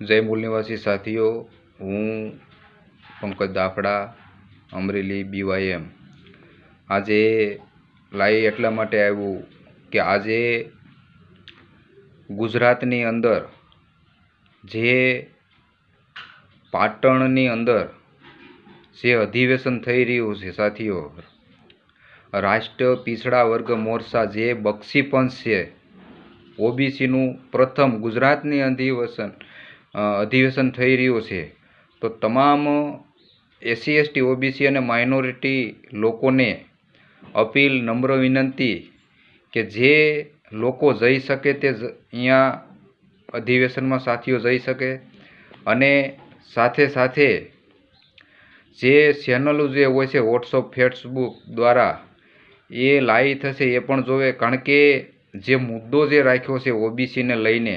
જય મૂળ નિવાસી સાથીઓ, હું પંકજ દાફડા, અમરેલી બીવાયએમ આજે લાઈ એટલા માટે આવ્યું કે આજે ગુજરાતની અંદર જે પાટણની અંદર જે અધિવેશન થઈ રહ્યું છે સાથીઓ, રાષ્ટ્ર પીછડા વર્ગ મોરચા જે બક્ષીપંચ છે, ઓબીસીનું પ્રથમ ગુજરાતની અધિવેશન અધિવેશન થઈ રહ્યું છે. તો તમામ એસસી, એસટી, ઓબીસી અને માઇનોરિટી લોકોને અપીલ, નમ્ર વિનંતી કે જે લોકો જઈ શકે તે અહીંયા અધિવેશનમાં સાથીઓ જઈ શકે અને સાથે સાથે જે ચેનલો જે હોય છે, વોટ્સઅપ, ફેસબુક દ્વારા એ લાઈવ થશે એ પણ જોવે. કારણ કે જે મુદ્દો જે રાખ્યો છે, ઓબીસીને લઈને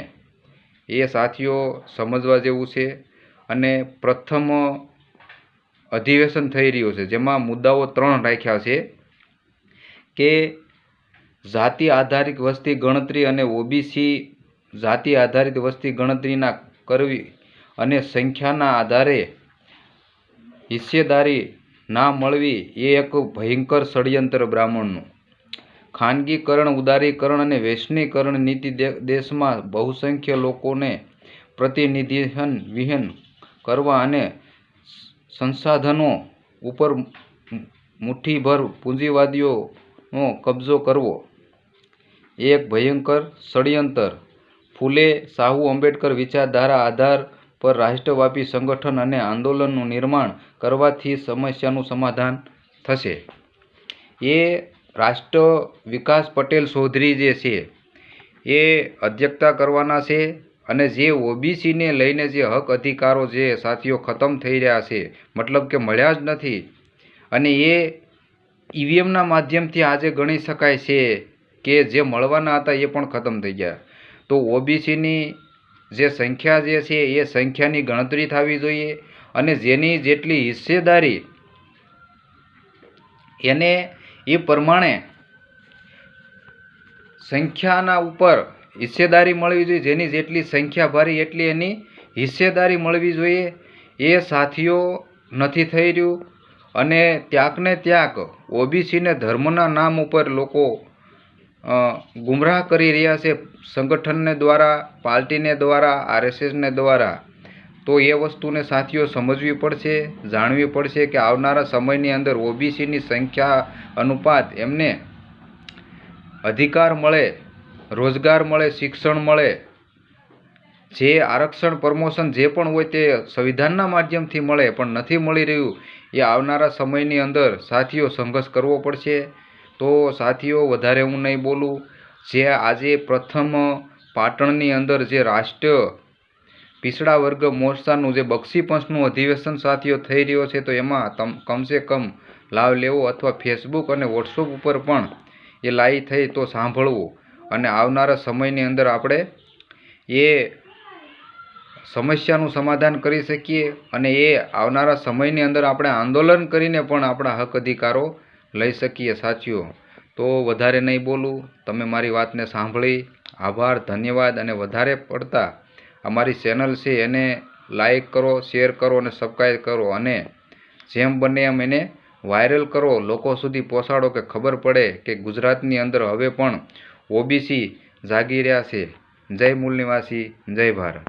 એ સાથીઓ સમજવા જેવું છે અને પ્રથમ અધિવેશન થઈ રહ્યું છે, જેમાં મુદ્દાઓ ત્રણ રાખ્યા છે કે જાતિ આધારિત વસ્તી ગણતરી અને ઓબીસી જાતિ આધારિત વસ્તી ગણતરીના કરવી અને સંખ્યાના આધારે હિસ્સેદારી ના મળવી એ એક ભયંકર ષડયંત્ર બ્રાહ્મણનું. ખાનગીકરણ, ઉદારીકરણ અને વૈશ્વિકરણ નીતિ દેશમાં બહુસંખ્ય લોકોને પ્રતિનિધિહન, વિહન કરવા અને સંસાધનો ઉપર મુઠ્ઠીભર પૂંજીવાદીઓનો કબજો કરવો. એક ભયંકર ષડયંત્ર. ફૂલે શાહુ આંબેડકર વિચારધારા આધાર પર રાષ્ટ્રવ્યાપી સંગઠન અને આંદોલનનું નિર્માણ કરવાથી સમસ્યાનું સમાધાન થશે. એ રાષ્ટ્ર વિકાસ પટેલ ચૌધરી જે છે, એ અધ્યક્ષતા કરવાના છે અને જે ઓબીસીને લઈને જે હક અધિકારો જે સાથીઓ ખતમ થઈ રહ્યા છે, મતલબ કે મળ્યા જ નથી અને એ ઈવીએમના માધ્યમથી આજે ગણી શકાય છે કે જે મળવાના હતા એ પણ ખતમ થઈ ગયા. તો ઓબીસીની જે સંખ્યા જે છે, એ સંખ્યાની ગણતરી થવી જોઈએ અને જેની જેટલી હિસ્સેદારી એને એ પ્રમાણે સંખ્યાના ઉપર હિસ્સેદારી મળવી જોઈએ. જેની જેટલી સંખ્યા ભારી, એટલી એની હિસ્સેદારી મળવી જોઈએ. એ સાથીઓ નથી થઈ રહ્યું. અને ત્યાંક ને ત્યાંક ઓબીસીને ધર્મના નામ ઉપર લોકો ગુમરાહ કરી રહ્યા છે. સંગઠનને દ્વારા, પાર્ટીને દ્વારા આરએસએસને દ્વારા. તો એ વસ્તુને સાથીઓ સમજવી પડશે, જાણવી પડશે કે આવનારા સમયની અંદર ઓબીસીની સંખ્યા અનુપાત એમને અધિકાર મળે, રોજગાર મળે, શિક્ષણ મળે. જે આરક્ષણ, પ્રમોશન જે પણ હોય તે સંવિધાનના માધ્યમથી મળે પણ નથી મળી રહ્યું, એ આવનારા સમયની અંદર સાથીઓ સંઘર્ષ કરવો પડશે. તો સાથીઓ, વધારે હું નહીં બોલું. જે આજે પ્રથમ પાટણની અંદર જે રાષ્ટ્ર પીછડા વર્ગ મોરચાનું જે બક્ષી પંચનું અધિવેશન સાથીઓ થઈ રહ્યો છે, તો એમાં તમ, કમસે કમ લાભ લેવો અથવા ફેસબુક અને વોટ્સઅપ ઉપર પણ એ લાઈ થઈ તો સાંભળવું. અને આવનારા સમયની અંદર આપણે એ સમસ્યાનું સમાધાન કરી શકીએ અને એ આવનારા સમયની અંદર આપણે આંદોલન કરીને પણ આપણા હક અધિકારો લઈ શકીએ સાચીઓ તો વધારે નહીં બોલું. તમે મારી વાતને સાંભળી. આભાર, ધન્યવાદ અને વધારે પડતા અમારી ચેનલ છે, એને લાઈક કરો શેર કરો અને સબસ્ક્રાઈબ કરો. અને જેમ બને એમ એને વાયરલ કરો. લોકો સુધી પહોંચાડો કે ખબર પડે કે ગુજરાતની અંદર હવે પણ ઓબીસી જાગી રહ્યા છે. જય મૂળ નિવાસી, જય ભારત.